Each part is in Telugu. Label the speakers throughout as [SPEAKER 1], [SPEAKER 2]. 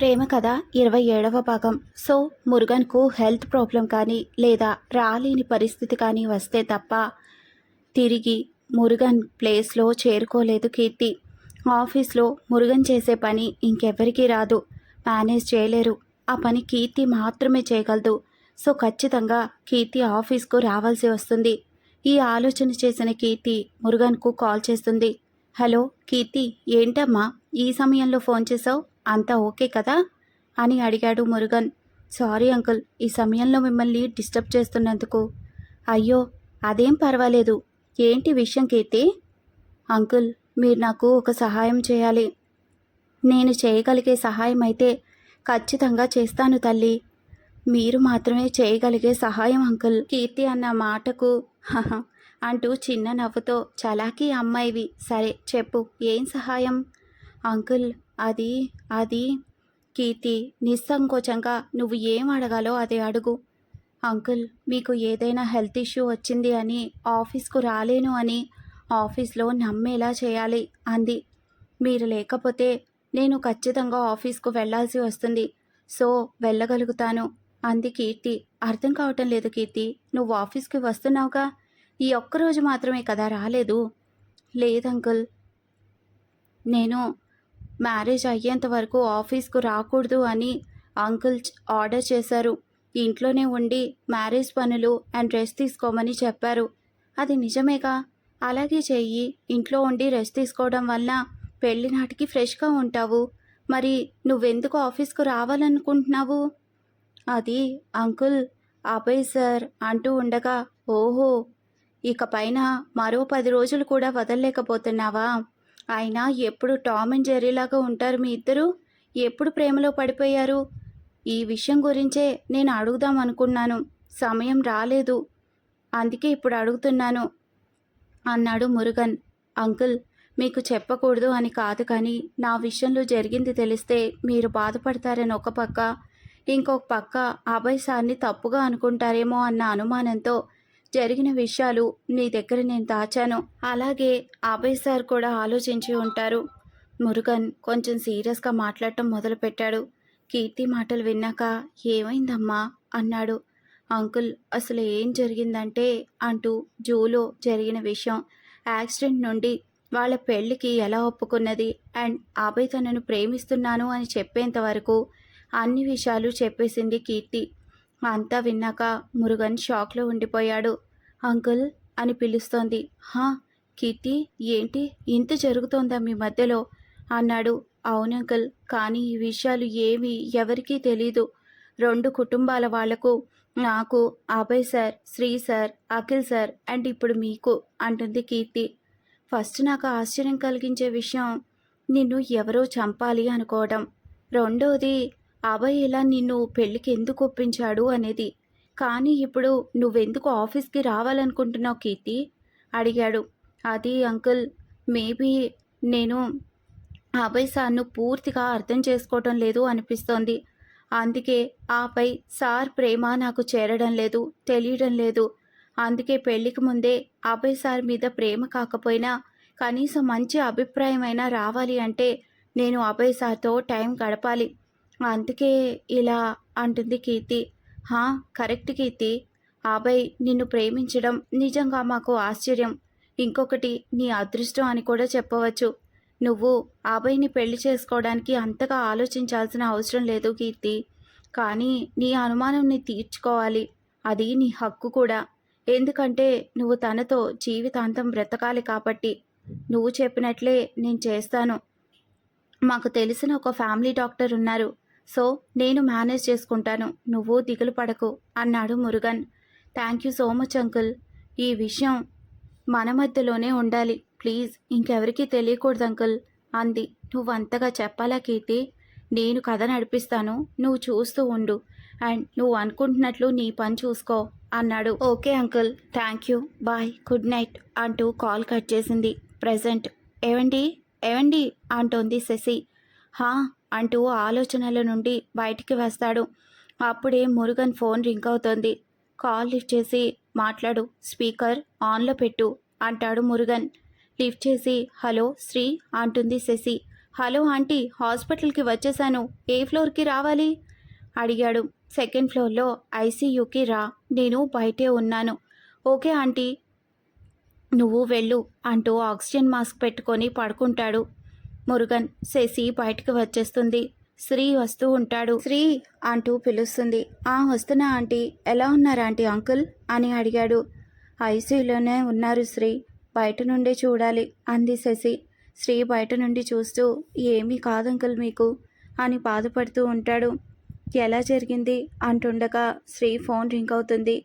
[SPEAKER 1] ప్రేమ కథ ఇరవై ఏడవ భాగం. సో మురుగన్కు హెల్త్ ప్రాబ్లం కానీ లేదా రాలేని పరిస్థితి కానీ వస్తే తప్ప తిరిగి మురుగన్ ప్లేస్లో చేరుకోలేదు కీర్తి. ఆఫీస్లో మురుగన్ చేసే పని ఇంకెవరికీ రాదు. మేనేజ్ చేయలేరు. ఆ పని కీర్తి మాత్రమే చేయగలదు. సో ఖచ్చితంగా కీర్తి ఆఫీస్కు రావాల్సి వస్తుంది. ఈ ఆలోచన చేసిన కీర్తి మురుగన్కు కాల్ చేస్తుంది. హలో కీర్తి ఏంటమ్మా? ఈ సమయంలో ఫోన్ చేసావు? అంతా ఓకే కదా? అని అడిగాడు మురుగన్. సారీ అంకుల్ ఈ సమయంలో మిమ్మల్ని డిస్టర్బ్ చేస్తున్నందుకు. అయ్యో అదేం పర్వాలేదు. ఏంటి విషయం కీర్తి? అంకుల్ మీరు నాకు ఒక సహాయం చేయాలి. నేను చేయగలిగే సహాయం అయితే ఖచ్చితంగా చేస్తాను తల్లి. మీరు మాత్రమే చేయగలిగే సహాయం అంకుల్. కీర్తి అన్న మాటకు "హహ" అంటూ చిన్న నవ్వుతో చలాకీ అమ్మాయివి. సరే చెప్పు ఏం సహాయం? అంకుల్ అది అది కీర్తి నిస్సంకోచంగా నువ్వు ఏం అడగాలో అది అడుగు. అంకుల్ మీకు ఏదైనా హెల్త్ ఇష్యూ వచ్చింది అని ఆఫీస్కు రాలేను అని ఆఫీస్లో నమ్మేలా చేయాలి అంది. మీరు లేకపోతే నేను ఖచ్చితంగా ఆఫీస్కు వెళ్ళాల్సి వస్తుంది. సో వెళ్ళగలుగుతాను అంది కీర్తి. అర్థం కావటం లేదు కీర్తి. నువ్వు ఆఫీస్కి వస్తున్నావుగా? ఈ ఒక్కరోజు మాత్రమే కదా రాలేదు? లేదంకుల్ నేను మ్యారేజ్ అయ్యేంత వరకు ఆఫీస్కు రాకూడదు అని అంకుల్ ఆర్డర్ చేశారు. ఇంట్లోనే ఉండి మ్యారేజ్ పనులు అండ్ రెస్ట్ తీసుకోమని చెప్పారు. అది నిజమేగా? అలాగే చెయ్యి. ఇంట్లో ఉండి రెస్ట్ తీసుకోవడం వల్ల పెళ్ళి నాటికి ఫ్రెష్గా ఉంటావు. మరి నువ్వెందుకు ఆఫీస్కు రావాలనుకుంటున్నావు? అది అంకుల్ అభయ్ సార్ అంటూ ఉండగా ఓహో! ఇక పైన మరో పది రోజులు కూడా వదలలేకపోతున్నావా? అయినా ఎప్పుడు టామ్ అండ్ జెర్రీలాగా ఉంటారు మీ ఇద్దరు? ఎప్పుడు ప్రేమలో పడిపోయారు? ఈ విషయం గురించే నేను అడుగుదాం అనుకున్నాను. సమయం రాలేదు. అందుకే ఇప్పుడు అడుగుతున్నాను. అన్నాడు మురుగన్. అంకుల్ మీకు చెప్పకూడదు అని కాదు కానీ నా విషయంలో జరిగింది తెలిస్తే మీరు బాధపడతారని ఒక పక్క ఇంకొక పక్క అభయ్ సార్ని తప్పుగా అనుకుంటారేమో అన్న అనుమానంతో జరిగిన విషయాలు నీ దగ్గర నేను దాచాను. అలాగే అభయ్ సార్ కూడా ఆలోచించి ఉంటారు. మురుగన్ కొంచెం సీరియస్గా మాట్లాడటం మొదలుపెట్టాడు. కీర్తి మాటలు విన్నాక ఏమైందమ్మా? అన్నాడు. అంకుల్ అసలు ఏం జరిగిందంటే అంటూ జూలో జరిగిన విషయం. యాక్సిడెంట్ నుండి వాళ్ళ పెళ్ళికి ఎలా ఒప్పుకున్నది? అండ్ అభయ్ తనను ప్రేమిస్తున్నాను అని చెప్పేంత వరకు అన్ని విషయాలు చెప్పేసింది కీర్తి. అంతా విన్నాక మురుగన్ షాక్లో ఉండిపోయాడు. అంకుల్ అని పిలుస్తోంది. హా కీర్తి ఏంటి? ఇంత జరుగుతోందా మీ మధ్యలో? అన్నాడు. అవును అంకుల్ కానీ ఈ విషయాలు ఏమి ఎవరికీ తెలీదు. రెండు కుటుంబాల వాళ్ళకు నాకు Abhay sir Shri sir Akhil sir and ఇప్పుడు మీకు అంటుంది కీర్తి. ఫస్ట్ నాకు ఆశ్చర్యం కలిగించే విషయం నిన్ను ఎవరో చంపాలి అనుకోవడం. రెండోది అభయ్ ఇలా నిన్ను పెళ్ళికి ఎందుకు ఒప్పించాడు అనేది. కానీ ఇప్పుడు నువ్వెందుకు ఆఫీస్కి రావాలనుకుంటున్నావు కీర్తి? అడిగాడు. అది అంకుల్ మేబీ నేను అభయ్ సార్ను పూర్తిగా అర్థం చేసుకోవటం లేదు అనిపిస్తోంది. అందుకే ఆపై సార్ ప్రేమ నాకు చేరడం లేదు తెలియడం లేదు. అందుకే పెళ్ళికి ముందే అభయ్ సార్ మీద ప్రేమ కాకపోయినా కనీసం మంచి అభిప్రాయమైనా రావాలి అంటే నేను అభయ్ సార్తో టైం గడపాలి. అందుకే ఇలా అంటుంది కీర్తి. హా కరెక్ట్ కీర్తి. అభయ్ నిన్ను ప్రేమించడం నిజంగా మాకు ఆశ్చర్యం. ఇంకొకటి నీ అదృష్టం అని కూడా చెప్పవచ్చు. నువ్వు అభయ్ని పెళ్ళి చేసుకోవడానికి అంతగా ఆలోచించాల్సిన అవసరం లేదు కీర్తి. కానీ నీ అనుమానంని తీర్చుకోవాలి. అది నీ హక్కు కూడా. ఎందుకంటే నువ్వు తనతో జీవితాంతం బ్రతకాలి కాబట్టి. నువ్వు చెప్పినట్లే నేను చేస్తాను. మాకు తెలిసిన ఒక ఫ్యామిలీ డాక్టర్ ఉన్నారు. సో నేను మేనేజ్ చేసుకుంటాను. నువ్వు దిగులు పడకు అన్నాడు Murugan. Thank you so much uncle. ఈ విషయం మన మధ్యలోనే ఉండాలి. ప్లీజ్ ఇంకెవరికీ తెలియకూడదు అంకుల్ అంది. నువ్వు అంతగా చెప్పాలా కీర్తి? నేను కథ నడిపిస్తాను. నువ్వు చూస్తూ ఉండు. అండ్ నువ్వు అనుకుంటున్నట్లు నీ పని చూసుకో అన్నాడు. Okay uncle. Thank you. Bye. Good night అంటూ కాల్ కట్ చేసింది. ప్రజెంట్. ఏవండి? ఏవండి? అంటోంది శశి. హా అంటూ ఆలోచనల నుండి బయటికి వస్తాడు. అప్పుడే మురుగన్ ఫోన్ రింగ్ అవుతోంది. కాల్ లిఫ్ట్ చేసి మాట్లాడు స్పీకర్ ఆన్లో పెట్టు అంటాడు మురుగన్. లిఫ్ట్ చేసి హలో శ్రీ అంటుంది శశి. హలో ఆంటీ హాస్పిటల్కి వచ్చేసాను. ఏ ఫ్లోర్కి రావాలి? అడిగాడు. సెకండ్ ఫ్లోర్లో ఐసీయూకి రా. నేను బయటే ఉన్నాను. Okay aunty. నువ్వు వెళ్ళు అంటూ ఆక్సిజన్ మాస్క్ పెట్టుకొని పడుకుంటాడు. మురుగన్ శశి బయటకు వచ్చేస్తుంది. శ్రీ వస్తూ ఉంటాడు. శ్రీ అంటూ పిలుస్తుంది. ఆ వస్తున్న ఆంటీ. ఎలా ఉన్నారు ఆంటీ అంకుల్? అని అడిగాడు. ఐసీయూలోనే ఉన్నారు శ్రీ. బయట నుండి చూడాలి అంది శశి. శ్రీ బయట నుండి చూస్తూ ఏమీ కాదు అంకుల్ మీకు అని బాధపడుతూ ఉంటాడు. ఎలా జరిగింది? అంటుండగా శ్రీ ఫోన్ రింగ్ అవుతుంది.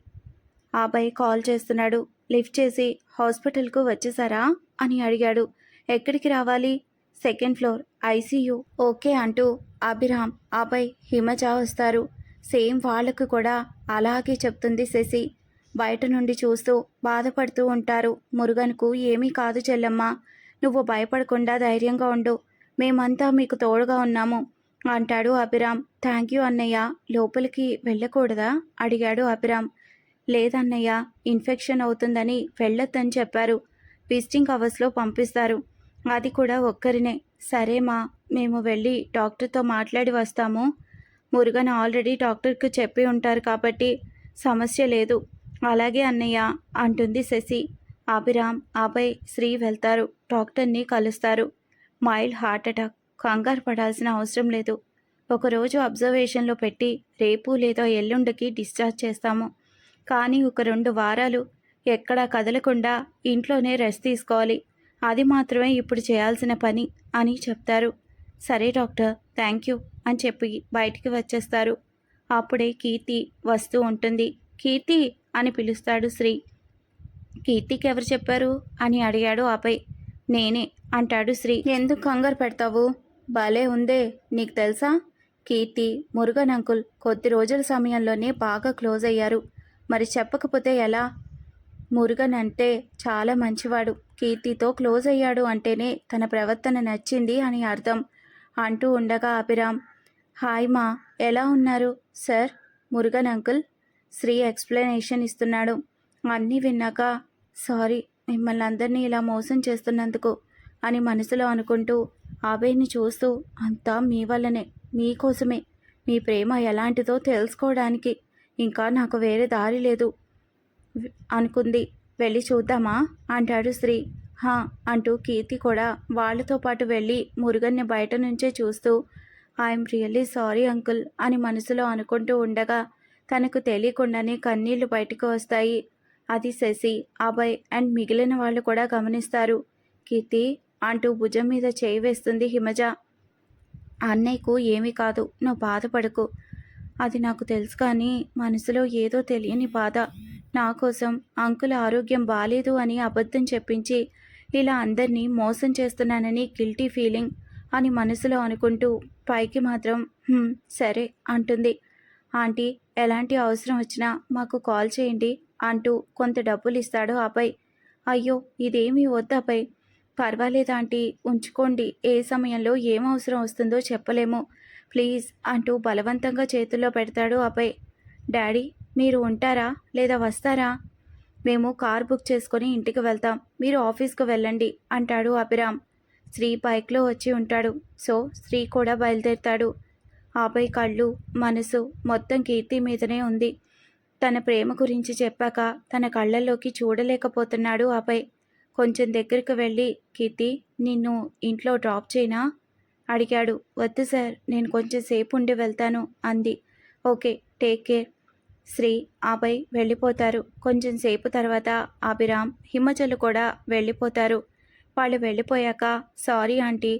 [SPEAKER 1] అబ్బాయి కాల్ చేస్తున్నాడు. లిఫ్ట్ చేసి హాస్పిటల్కు వచ్చేసారా? అని అడిగాడు. ఎక్కడికి రావాలి? Second floor ICU. ఓకే అంటూ అభిరామ్ ఆపై హిమజ వస్తారు. సేమ్ వాళ్ళకు కూడా అలాగే చెప్తుంది శశి. బయట నుండి చూస్తూ బాధపడుతూ ఉంటారు. మురుగన్కు ఏమీ కాదు చెల్లమ్మ. నువ్వు భయపడకుండా ధైర్యంగా ఉండు. మేమంతా మీకు తోడుగా ఉన్నాము అంటాడు అభిరామ్. థ్యాంక్ యూ అన్నయ్య. లోపలికి వెళ్ళకూడదా? అడిగాడు అభిరామ్. లేదన్నయ్య ఇన్ఫెక్షన్ అవుతుందని వెళ్ళొద్దని చెప్పారు. విజిటింగ్ అవర్స్లో పంపిస్తారు. అది కూడా ఒక్కరినే. సరేమా మేము వెళ్ళి డాక్టర్తో మాట్లాడి వస్తాము. మురుగన్ ఆల్రెడీ డాక్టర్కి చెప్పి ఉంటారు కాబట్టి సమస్య లేదు. అలాగే అన్నయ్య అంటుంది శశి. అభిరామ్ అభయ్ శ్రీ వెళ్తారు. డాక్టర్ని కలుస్తారు. Mild heart attack. కంగారు పడాల్సిన అవసరం లేదు. ఒకరోజు అబ్జర్వేషన్లో పెట్టి రేపు లేదా ఎల్లుండికి డిశ్చార్జ్ చేస్తాము. కానీ ఒక రెండు వారాలు ఎక్కడా కదలకుండా ఇంట్లోనే రెస్ట్ తీసుకోవాలి. అది మాత్రమే ఇప్పుడు చేయాల్సిన పని అని చెప్తారు. సరే డాక్టర్ థ్యాంక్ యూ అని చెప్పి బయటికి వచ్చేస్తారు. అప్పుడే కీర్తి వస్తూ ఉంటుంది. కీర్తి అని పిలుస్తాడు శ్రీ. కీర్తికి ఎవరు చెప్పారు? అని అడిగాడు అపై నేనే అంటాడు శ్రీ. ఎందుకు కంగారు పెడతావు? భలే ఉందే నీకు తెలుసా? కీర్తి మురుగన్ అంకుల్ కొద్ది రోజుల సమయంలోనే బాగా క్లోజ్ అయ్యారు. మరి చెప్పకపోతే ఎలా? మురుగన్ అంటే చాలా మంచివాడు. కీర్తితో క్లోజ్ అయ్యాడు అంటేనే తన ప్రవర్తన నచ్చింది అని అర్థం అంటూ ఉండగా అభిరామ్ హాయ్ మా ఎలా ఉన్నారు? Sir Murugan uncle Shri explanation ఇస్తున్నాడు. అన్నీ విన్నాక సారీ మిమ్మల్ని అందరినీ ఇలా మోసం చేస్తున్నందుకు అని మనసులో అనుకుంటూ అభయ్ని చూస్తూ అంతా మీ వల్లనే మీకోసమే మీ ప్రేమ ఎలాంటిదో తెలుసుకోవడానికి ఇంకా నాకు వేరే దారి లేదు అనుకుంది. వెళ్ళి చూద్దామా? అంటాడు శ్రీ హా అంటూ కీర్తి కూడా వాళ్ళతో పాటు వెళ్ళి మురుగన్ని బయట నుంచే చూస్తూ ఐఎమ్ రియల్లీ సారీ అంకుల్ అని మనసులో అనుకుంటూ ఉండగా తనకు తెలియకుండానే కన్నీళ్ళు బయటకు వస్తాయి. అది శశి అభయ్ అండ్ మిగిలిన వాళ్ళు కూడా గమనిస్తారు. కీర్తి అంటూ భుజం మీద చేయి వేస్తుంది హిమజ. అన్నయ్యకు ఏమీ కాదు నువ్వు బాధపడకు. అది నాకు తెలుసు కానీ మనసులో ఏదో తెలియని బాధ. నా కోసం అంకుల ఆరోగ్యం బాలేదు అని అబద్ధం చెప్పించి ఇలా అందరినీ మోసం చేస్తున్నానని గిల్టీ ఫీలింగ్ అని మనసులో అనుకుంటూ పైకి మాత్రం సరే అంటుంది. ఆంటీ ఎలాంటి అవసరం వచ్చినా మాకు కాల్ చేయండి అంటూ కొంత డబ్బులు ఇస్తాడు అబ్బాయి అయ్యో ఇదేమీ వద్దు అబ్బాయి పర్వాలేదు ఆంటీ ఉంచుకోండి. ఏ సమయంలో ఏం అవసరం వస్తుందో చెప్పలేము. ప్లీజ్ అంటూ బలవంతంగా చేతుల్లో పెడతాడు అబ్బాయి డాడీ మీరు ఉంటారా లేదా వస్తారా? మేము కార్ బుక్ చేసుకొని ఇంటికి వెళ్తాం. మీరు ఆఫీస్కి వెళ్ళండి అంటాడు అభిరామ్. శ్రీ బైక్లో వచ్చి ఉంటాడు. సో శ్రీ కూడా బయలుదేరుతాడు. ఆపై కళ్ళు మనసు మొత్తం కీర్తి మీదనే ఉంది. తన ప్రేమ గురించి చెప్పాక తన కళ్ళల్లోకి చూడలేకపోతున్నాడు ఆపై కొంచెం దగ్గరికి వెళ్ళి కీర్తి నిన్ను ఇంట్లో డ్రాప్ చేయనా? అడిగాడు. వద్దు సార్ నేను కొంచెం సేపు ఉండి వెళ్తాను అంది. Okay take care. శ్రీ ఆపై వెళ్ళిపోతారు. కొంచెం సేపు తర్వాత అభిరామ్ హిమచలు కూడా వెళ్ళిపోతారు. వాళ్ళు వెళ్ళిపోయాక సారీ ఆంటీ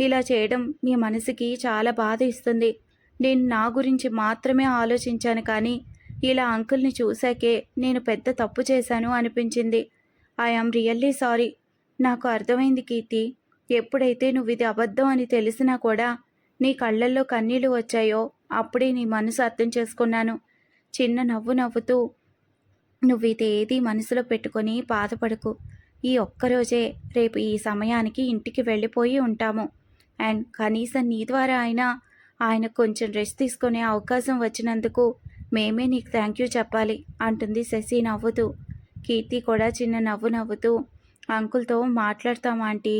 [SPEAKER 1] ఇలా చేయడం మీ మనసుకి చాలా బాధ ఇస్తుంది. నేను నా గురించి మాత్రమే ఆలోచించాను కానీ ఇలా అంకుల్ని చూశాకే నేను పెద్ద తప్పు చేశాను అనిపించింది. ఐఆమ్ రియల్లీ సారీ నాకు అర్థమైంది కీర్తి. ఎప్పుడైతే నువ్వు ఇది అబద్ధం అని తెలిసినా కూడా నీ కళ్ళల్లో కన్నీళ్ళు వచ్చాయో అప్పుడే నీ మనసు అర్థం చేసుకున్నాను. చిన్న నవ్వు నవ్వుతూ నువ్వు ఇదేది మనసులో పెట్టుకొని బాధపడకు. ఈ ఒక్కరోజే రేపు ఈ సమయానికి ఇంటికి వెళ్ళిపోయి ఉంటాము. అండ్ కనీసం నీ ద్వారా అయినా ఆయన కొంచెం రెస్ట్ తీసుకునే అవకాశం వచ్చినందుకు మేమే నీకు థ్యాంక్ యూ చెప్పాలి అంటుంది శశి నవ్వుతూ. కీర్తి కూడా చిన్న నవ్వు నవ్వుతూ అంకుల్తో మాట్లాడతాం ఆంటీ.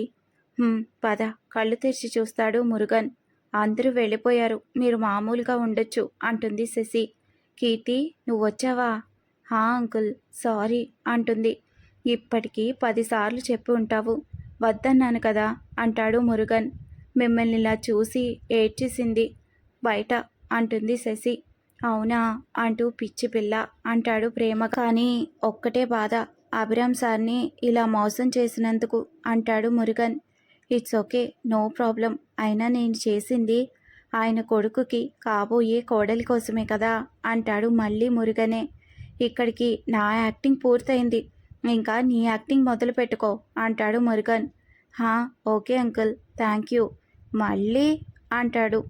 [SPEAKER 1] పద. కళ్ళు తెరిచి చూస్తాడు మురుగన్. అందరూ వెళ్ళిపోయారు. మీరు మామూలుగా ఉండొచ్చు అంటుంది శశి. కీర్తి నువ్వు వచ్చావా హా అంకుల్ సారీ అంటుంది. ఇప్పటికీ పదిసార్లు చెప్పి ఉంటావు. వద్దన్నాను కదా అంటాడు మురుగన్. మిమ్మల్ని ఇలా చూసి ఏడ్చేసింది బయట అంటుంది శశి. అవునా అంటూ పిచ్చి పిల్ల అంటాడు ప్రేమ. కానీ ఒక్కటే బాధ అభిరామ్ సార్ని ఇలా మోసం చేసినందుకు అంటాడు Murugan. It's okay no problem. అయినా నేను చేసింది ఆయన కొడుకుకి కాబోయే కోడలి కోసమే కదా అంటాడు మళ్ళీ మురుగనే. ఇక్కడికి నా యాక్టింగ్ పూర్తయింది. ఇంకా నీ యాక్టింగ్ మొదలు పెట్టుకో అంటాడు మురుగన్. హా ఓకే అంకుల్ థ్యాంక్ యూ. మళ్ళీ అంటాడు.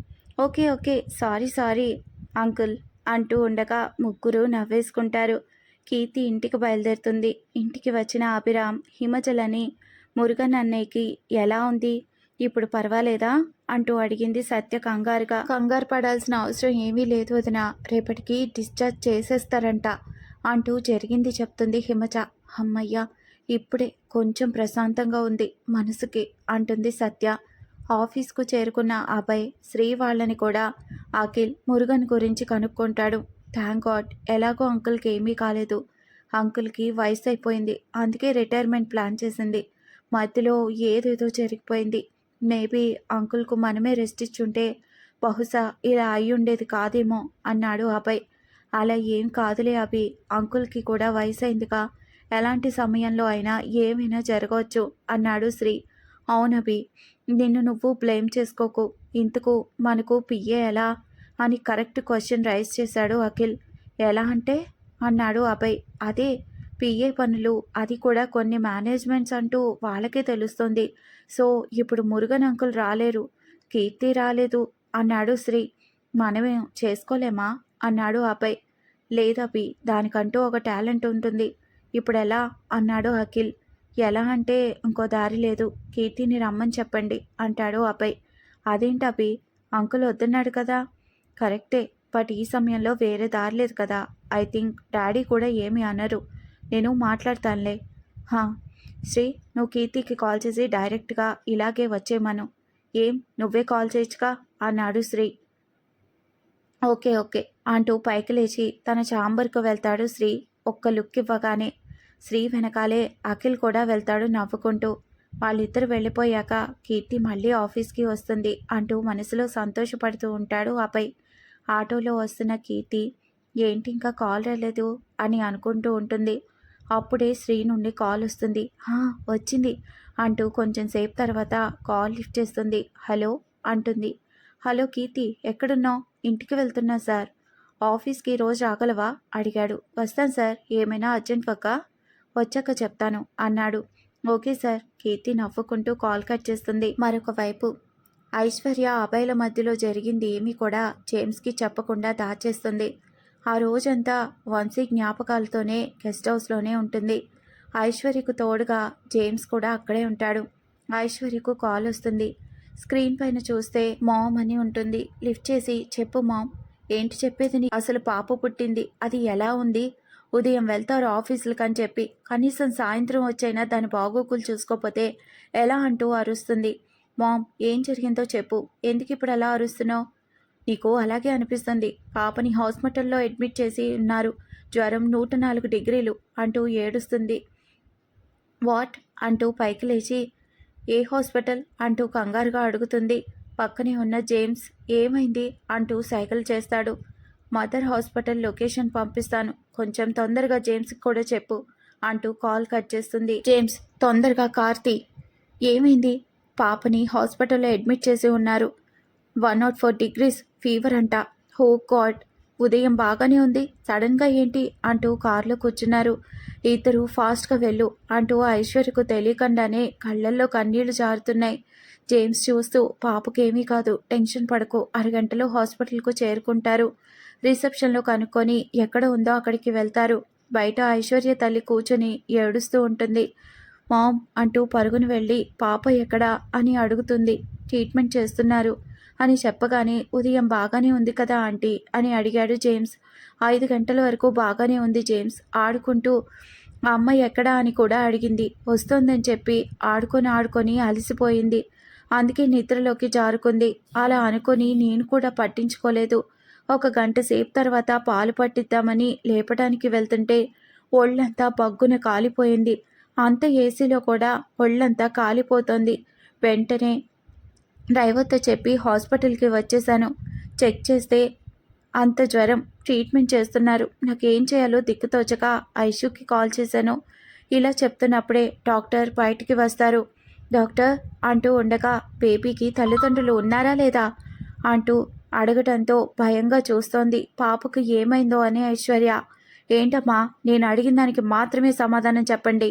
[SPEAKER 1] Okay okay sorry sorry uncle అంటూ ఉండగా ముగ్గురు నవ్వేసుకుంటారు. కీర్తి ఇంటికి బయలుదేరుతుంది. ఇంటికి వచ్చిన అభిరామ్ హిమజలని మురుగన్ అన్నయ్యకి ఎలా ఉంది? ఇప్పుడు పర్వాలేదా? అంటూ అడిగింది సత్య కంగారుగా. కంగారు పడాల్సిన అవసరం ఏమీ లేదు వదిన. రేపటికి డిశ్చార్జ్ చేసేస్తారంట అంటూ జరిగింది చెప్తుంది హిమజ అమ్మయ్య ఇప్పుడే కొంచెం ప్రశాంతంగా ఉంది మనసుకి అంటుంది సత్య. ఆఫీస్కు చేరుకున్న అభయ్ శ్రీ వాళ్ళని కూడా అఖిల్ మురుగన్ గురించి కనుక్కుంటాడు. థ్యాంక్ గాడ్ ఎలాగో అంకుల్కి ఏమీ కాలేదు. అంకుల్కి వయసు అయిపోయింది అందుకే రిటైర్మెంట్ ప్లాన్ చేసింది. మధ్యలో ఏదేదో జరిగిపోయింది. మేబీ అంకుల్కు మనమే రెస్ట్ ఇచ్చుంటే బహుశా ఇలా అయి ఉండేది కాదేమో అన్నాడు అభయ్. అలా ఏం కాదులే అభి అంకుల్కి కూడా వయసు అయిందిగా ఎలాంటి సమయంలో అయినా ఏమైనా జరగవచ్చు అన్నాడు శ్రీ. అవునభి నిన్ను నువ్వు బ్లేమ్ చేసుకోకు. ఇంతకు మనకు పియ్యే ఎలా? అని కరెక్ట్ క్వశ్చన్ రైజ్ చేశాడు అఖిల్. ఎలా అంటే? అన్నాడు అభయ్. అదే పిఏ పనులు అది కూడా కొన్ని మేనేజ్మెంట్స్ అంటూ వాళ్ళకే తెలుస్తుంది. సో ఇప్పుడు మురుగన్ అంకుల్ రాలేరు. కీర్తి రాలేదు. అన్నాడు శ్రీ. మనమే చేసుకోలేమా? అన్నాడు అపై లేదపి దానికంటూ ఒక టాలెంట్ ఉంటుంది. ఇప్పుడు ఎలా అన్నాడు అఖిల్. ఎలా అంటే ఇంకో దారి లేదు. కీర్తిని రమ్మని చెప్పండి అంటాడు అపై అదేంటి అభి? అంకుల్ వద్దన్నాడు కదా? కరెక్టే బట్ ఈ సమయంలో వేరే దారి లేదు కదా. ఐ థింక్ డాడీ కూడా ఏమి అనరు. నేను మాట్లాడతానులే. హా శ్రీ నువ్వు కీర్తికి కాల్ చేసి డైరెక్ట్గా ఇలాగే వచ్చేమను ఏం నువ్వే కాల్ చేయొచ్చుగా? అన్నాడు శ్రీ. ఓకే ఓకే అంటూ పైకి లేచి తన ఛాంబర్కు వెళ్తాడు శ్రీ. ఒక్క లుక్ ఇవ్వగానే శ్రీ వెనకాలే అఖిల్ కూడా వెళ్తాడు నవ్వుకుంటూ. వాళ్ళిద్దరు వెళ్ళిపోయాక కీర్తి మళ్ళీ ఆఫీస్కి వస్తుంది అంటూ మనసులో సంతోషపడుతూ ఉంటాడు ఆపై ఆటోలో వస్తున్న కీర్తి ఏంటి ఇంకా కాల్ రాలేదు? అని అనుకుంటూ ఉంటుంది. అప్పుడే శ్రీ నుండి కాల్ వస్తుంది. "హా, వచ్చింది అంటూ కొంచెం సేపు తర్వాత కాల్ లిఫ్ట్ చేస్తుంది. హలో అంటుంది. హలో కీర్తి ఎక్కడున్నావు? ఇంటికి వెళ్తున్నా సార్. ఆఫీస్కి రోజు రాగలవా అడిగాడు. వస్తాను సార్ ఏమైనా అర్జెంట్ వర్క? వచ్చాక చెప్తాను అన్నాడు. Okay sir. కీర్తి నవ్వుకుంటూ కాల్ కట్ చేస్తుంది మరొక వైపు. ఐశ్వర్య అభయల మధ్యలో జరిగింది ఏమీ కూడా జేమ్స్కి చెప్పకుండా దాచేస్తుంది. ఆ రోజంతా వంశీ జ్ఞాపకాలతోనే గెస్ట్ హౌస్లోనే ఉంటుంది. ఐశ్వర్యకు తోడుగా జేమ్స్ కూడా అక్కడే ఉంటాడు. ఐశ్వర్యకు కాల్ వస్తుంది. స్క్రీన్ పైన చూస్తే మామ్ అని ఉంటుంది. లిఫ్ట్ చేసి చెప్పు మామ్ ఏంటి చెప్పేది నీ అసలు పాప పుట్టింది. అది ఎలా ఉంది? ఉదయం వెళ్తారు ఆఫీసులకు అని చెప్పి. కనీసం సాయంత్రం వచ్చైనా దాని బాగోగులు చూసుకోపోతే ఎలా? అంటూ అరుస్తుంది. మామ్ ఏం జరిగిందో చెప్పు. ఎందుకు ఇప్పుడు అలా అరుస్తున్నావు? నీకు అలాగే అనిపిస్తుంది. పాపని హాస్పిటల్లో అడ్మిట్ చేసి ఉన్నారు. జ్వరం నూట నాలుగు డిగ్రీలు అంటూ ఏడుస్తుంది. వాట్? అంటూ పైకి లేచి ఏ హాస్పిటల్? అంటూ కంగారుగా అడుగుతుంది. పక్కనే ఉన్న జేమ్స్ ఏమైంది? అంటూ సైకిల్ చేస్తాడు. మదర్ హాస్పిటల్ లొకేషన్ పంపిస్తాను. కొంచెం తొందరగా జేమ్స్కి కూడా చెప్పు అంటూ కాల్ కట్ చేస్తుంది. జేమ్స్ తొందరగా కార్తీ ఏమైంది? పాపని హాస్పిటల్లో అడ్మిట్ చేసి ఉన్నారు. One nought four degrees fever అంట. హో గాడ్ ఉదయం బాగానే ఉంది. సడన్గా ఏంటి? అంటూ కారులో కూర్చున్నారు. ఇద్దరు ఫాస్ట్గా వెళ్ళు అంటూ ఐశ్వర్యకు తెలియకుండానే కళ్ళల్లో కన్నీళ్ళు జారుతున్నాయి. జేమ్స్ చూస్తూ పాపకేమీ కాదు టెన్షన్ పడకు అరగంటలో హాస్పిటల్కు చేరుకుంటారు. రిసెప్షన్లో కనుక్కొని ఎక్కడ ఉందో అక్కడికి వెళ్తారు. బయట ఐశ్వర్య తల్లి కూర్చొని ఏడుస్తూ ఉంటుంది. మామ్ అంటూ పరుగును వెళ్ళి పాప ఎక్కడా? అని అడుగుతుంది. ట్రీట్మెంట్ చేస్తున్నారు. అని చెప్పగానే ఉదయం బాగానే ఉంది కదా ఆంటీ అని అడిగాడు జేమ్స్. ఐదు గంటల వరకు బాగానే ఉంది జేమ్స్. ఆడుకుంటూ ఆ అమ్మ ఎక్కడా అని కూడా అడిగింది. వస్తోందని చెప్పి ఆడుకొని ఆడుకొని అలసిపోయింది. అందుకే నిద్రలోకి జారుకుంది. అలా అనుకొని నేను కూడా పట్టించుకోలేదు. ఒక గంట సేపు తర్వాత పాలు పట్టిద్దామని లేపడానికి వెళ్తుంటే ఒళ్ళంతా బగ్గున కాలిపోయింది. అంత ఏసీలో కూడా ఒళ్ళంతా కాలిపోతోంది. వెంటనే డ్రైవర్తో చెప్పి హాస్పిటల్కి వచ్చేసాను చెక్ చేస్తే అంత జ్వరం. ట్రీట్మెంట్ చేస్తున్నారు. నాకేం చేయాలో దిక్కుతోచక ఐషుకి కాల్ చేశాను. ఇలా చెప్తున్నప్పుడే డాక్టర్ బయటికి వస్తారు. డాక్టర్ అంటూ ఉండగా బేబీకి తల్లిదండ్రులు ఉన్నారా లేదా? అంటూ అడగటంతో భయంగా చూస్తోంది. పాపకు ఏమైందో అని ఐశ్వర్య. ఏంటమ్మా నేను అడిగిన దానికి మాత్రమే సమాధానం చెప్పండి.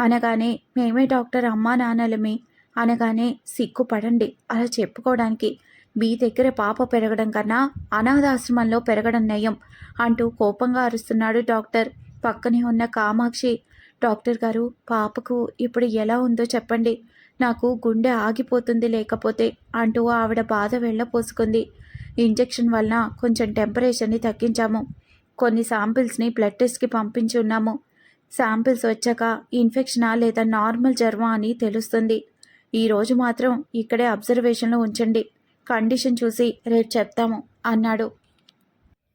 [SPEAKER 1] అనగానే మేమే డాక్టర్ అమ్మా నాన్నలమే. అనగానే సిగ్గుపడండి. అలా చెప్పుకోవడానికి మీ దగ్గర పాప పెరగడం కన్నా అనాథాశ్రమంలో పెరగడం నయం అంటూ కోపంగా అరుస్తున్నాడు డాక్టర్. పక్కనే ఉన్న కామాక్షి డాక్టర్ గారు పాపకు ఇప్పుడు ఎలా ఉందో చెప్పండి. నాకు గుండె ఆగిపోతుంది లేకపోతే అంటూ ఆవిడ బాధ వెళ్ళపోసుకుంది ఇంజెక్షన్ వలన కొంచెం టెంపరేచర్ని తగ్గించాము. కొన్ని శాంపిల్స్ని బ్లడ్ టెస్ట్కి పంపించి ఉన్నాము. శాంపిల్స్ వచ్చాక ఇన్ఫెక్షనా లేదా నార్మల్ జ్వరమా అని తెలుస్తుంది. ఈరోజు మాత్రం ఇక్కడే అబ్జర్వేషన్లో ఉంచండి. కండిషన్ చూసి రేపు చెప్తాము అన్నాడు.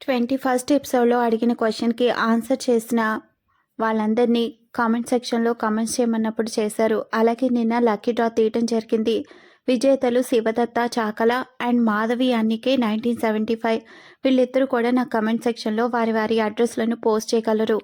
[SPEAKER 1] ట్వంటీ ఫస్ట్ ఎపిసోడ్లో అడిగిన క్వశ్చన్కి ఆన్సర్ చేసిన వాళ్ళందరినీ కామెంట్ సెక్షన్లో కామెంట్స్ చేయమన్నప్పుడు చేశారు. అలాగే నిన్న లక్కీ డ్రా తీయటం జరిగింది. విజేతలు శివదత్త చాకల అండ్ మాధవి అన్నికే నైన్టీన్ సెవెంటీ ఫైవ్ వీళ్ళిద్దరూ కూడా నా కమెంట్ సెక్షన్లో వారి వారి అడ్రస్లను పోస్ట్ చేయగలరు.